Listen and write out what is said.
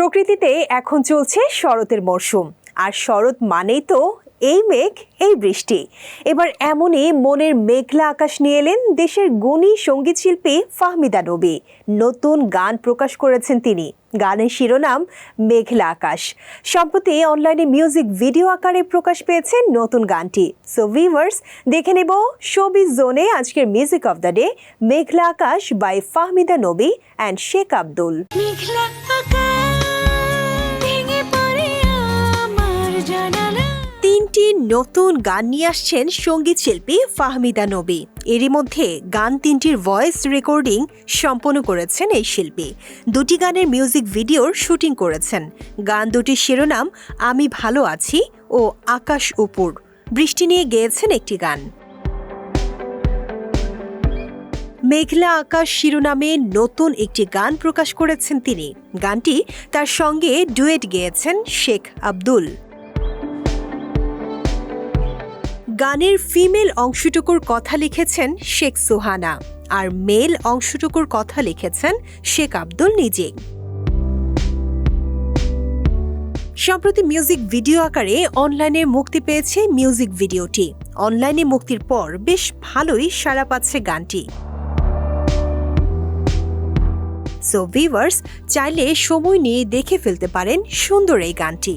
প্রকৃতিতে এখন চলছে শরতের মরশুম। আর শরৎ মানেই তো এই মেঘ, এই বৃষ্টি। এবার এমনই মনের মেঘলা আকাশ নিয়ে এলেন দেশের গুণী সংগীত শিল্পী ফাহমিদা নবী। নতুন গান প্রকাশ করেছেন তিনি। গানের শিরোনাম, মেঘলা আকাশ সম্প্রতি অনলাইনে মিউজিক ভিডিও আকারে প্রকাশ পেয়েছে নতুন গানটি। সো ভিভার্স দেখে নেব শোবিজ জোনে আজকের music of the day Meghla Akash by Fahmida Nabi and Sheikh Abdul. মেঘলা নতুন গান নিয়ে আসছেন সংগীত শিল্পী ফাহমিদা নবী। এরই মধ্যে গান তিনটির ভয়েস রেকর্ডিং সম্পন্ন করেছেন এই শিল্পী। দুটি গানের মিউজিক ভিডিওর শুটিং করেছেন। গান দুটির শিরোনাম, আমি ভালো আছি ও আকাশ উপর। বৃষ্টি নিয়ে গেয়েছেন একটি গান। মেঘলা আকাশ শিরোনামে নতুন একটি গান প্রকাশ করেছেন তিনি। গানটি তার সঙ্গে ডুয়েট গেয়েছেন শেখ আব্দুল। গানের ফিমেল অংশটুকুর কথা লিখেছেন শেখ সুহানা আর মেল অংশটুকুর কথা লিখেছেন শেখ আব্দুল নিজে সম্প্রতি মিউজিক ভিডিও আকারে অনলাইনে মুক্তি পেয়েছে মিউজিক ভিডিওটি। অনলাইনে মুক্তির পর বেশ ভালোই সাড়া পাচ্ছে গানটি। সো ভিভার্স চাইলে সময় নিয়ে দেখে ফেলতে পারেন সুন্দর এই গানটি।